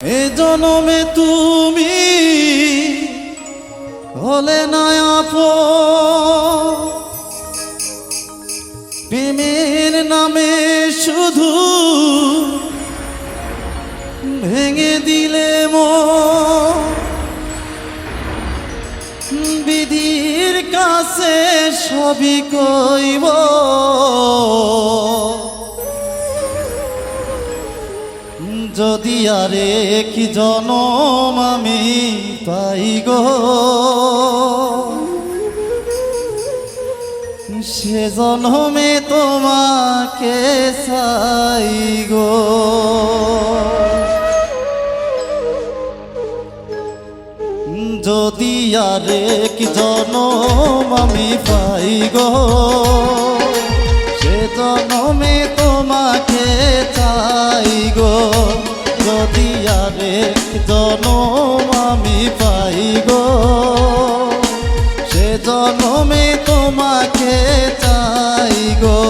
এ জনমে তুমি হলে না আপন। প্রেমের নামে শুধু ভেঙে দিলে বিধির কাছে সবই কইব যদি আরে কি জনম আমি পাই গো, সে জনমে তোমাকে চাই গো। যদি আরেক জনম আমি পাই গো, সে জনমে তোমাকে চাই গো। যদি আরেক জনম আমি পাই গো। সে জনমে তোমাকে চাই গো।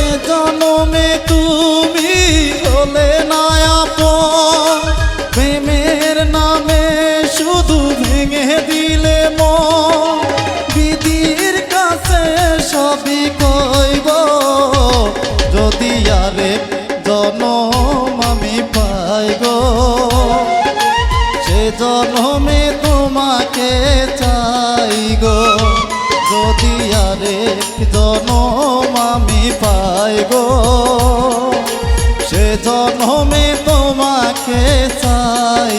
এ জনমে তুমি হলে না আপন প্রেমের নামে শুধু ভেঙে দিলে মন। বিধির কাছে সবই কইব, যদি আরে জনম আমি পাই সে জনমে তোমাকে চাই যদি আরেক জনম আমি সে জনমে তোমাকে চাই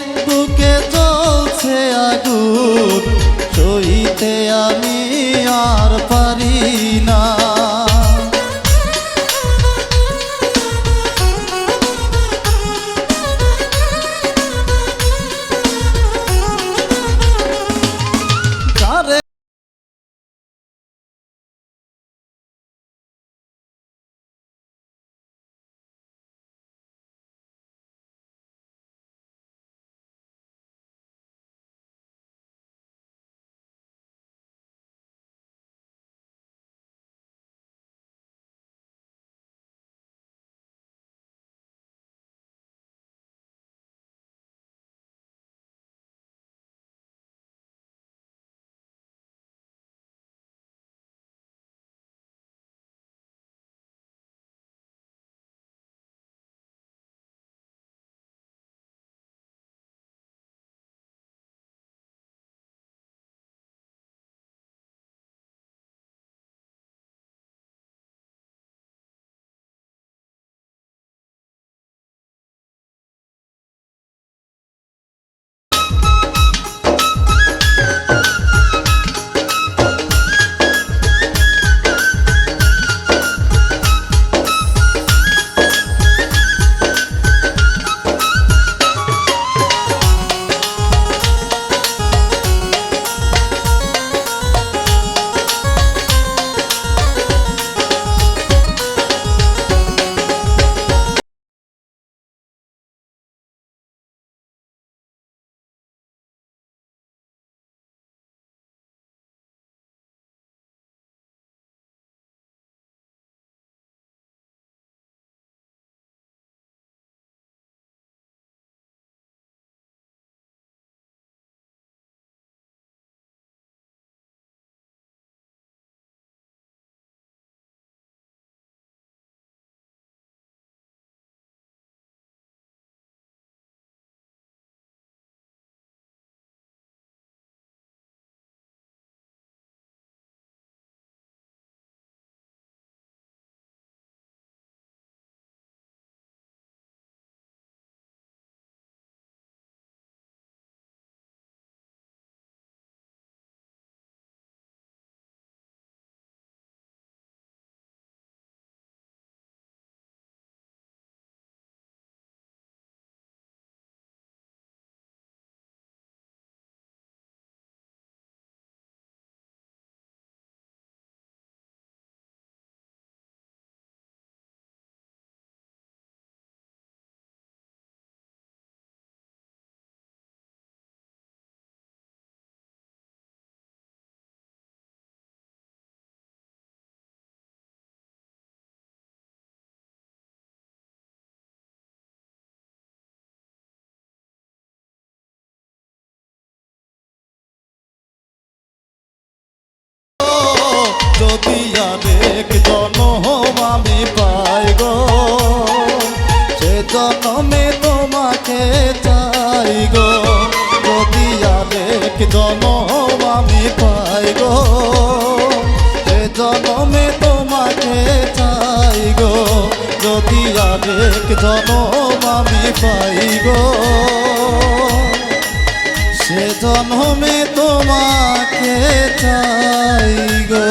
যদি আরেক জনম আমি পাই গো। সে জনমে তোমাকে চাই গো। যদি আরেক জনম আমি পাই গো। সে জনমে তোমাকে চাই গো। যদি আরেক জনম আমি পাই গো। সে জন্মে তোমাকে চাই গো।